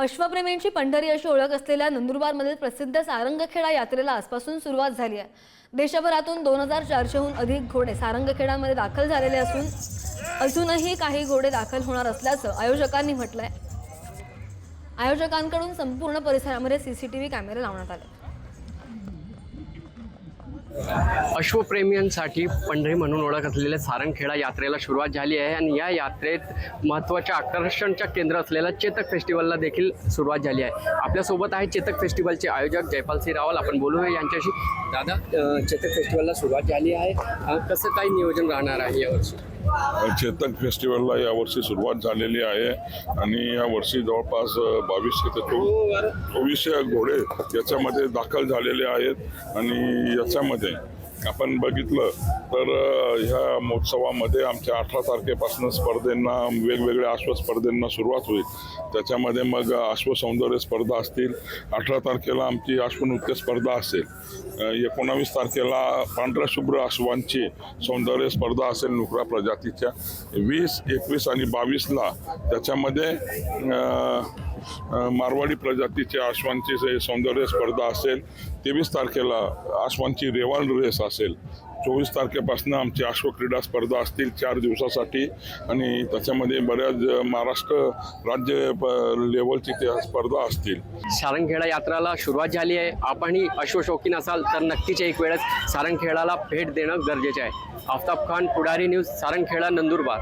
अश्वप्रेमींची पंढरी अशी ओळख असलेल्या नंदुरबारमध्ये प्रसिद्ध सारंगखेडा यात्रेला आजपासून सुरुवात झाली आहे. देशभरातून दोन हजार चारशेहून अधिक घोडे सारंगखेडामध्ये दाखल झालेले असून अजूनही काही घोडे दाखल होणार असल्याचं आयोजकांनी म्हटलंय. आयोजकांकडून संपूर्ण परिसरामध्ये सीसीटीव्ही कॅमेरे लावण्यात आले. अश्वप्रेमियांसाठी पंढरी म्हणून ओळख असलेल्या सारंगखेडा यात्रेला सुरुवात झाली आहे आणि या यात्रेत महत्त्वाच्या आकर्षणच्या केंद्र असलेल्या चेतक फेस्टिवलला देखील सुरुवात झाली आहे. आपल्यासोबत आहे चेतक फेस्टिवलचे आयोजक जयपाल सिंह रावल. आपण बोलूया यांच्याशी. दादा चेतक फेस्टिवलला सुरुवात झाली आहे. कसं काही नियोजन राहणार आहे यावर्षी? चेतक फेस्टिवलला यावर्षी सुरुवात झालेली आहे आणि यावर्षी जवळपास बावीसशे ते चोवीसशे घोडे याच्यामध्ये दाखल झालेले आहेत आणि याच्यामध्ये आपण बघितलं तर ह्या महोत्सवामध्ये आमच्या अठरा तारखेपासून स्पर्धेंना वेगवेगळ्या अश्व स्पर्धेंना सुरुवात होईल. त्याच्यामध्ये मग अश्वसौंदर्य स्पर्धा असतील. अठरा तारखेला आमची अश्वनृत्य स्पर्धा असेल. एकोणावीस तारखेला पांढऱ्या शुभ्र अश्वांची सौंदर्य स्पर्धा असेल नुकरा प्रजातीच्या. वीस एकवीस आणि बावीसला त्याच्यामध्ये मारवाडी प्रजातीच्या अश्वांची सौंदर्य स्पर्धा असेल. तेवीस तारखेला अश्वांची रेवाल रेस असेल. चोवीस तारखेपासून आमची अश्वक्रीडा स्पर्धा असतील चार दिवसासाठी. आणि त्याच्यामध्ये बऱ्याच महाराष्ट्र राज्य लेवलची त्या स्पर्धा असतील. सारंगखेडा यात्राला सुरुवात झाली आहे. आपणही अश्वशौकीन असाल तर नक्कीच एक वेळेस सारंगखेडाला भेट देणं गरजेचे आहे. आफताब खान पुढारी न्यूज सारंगखेडा नंदुरबार.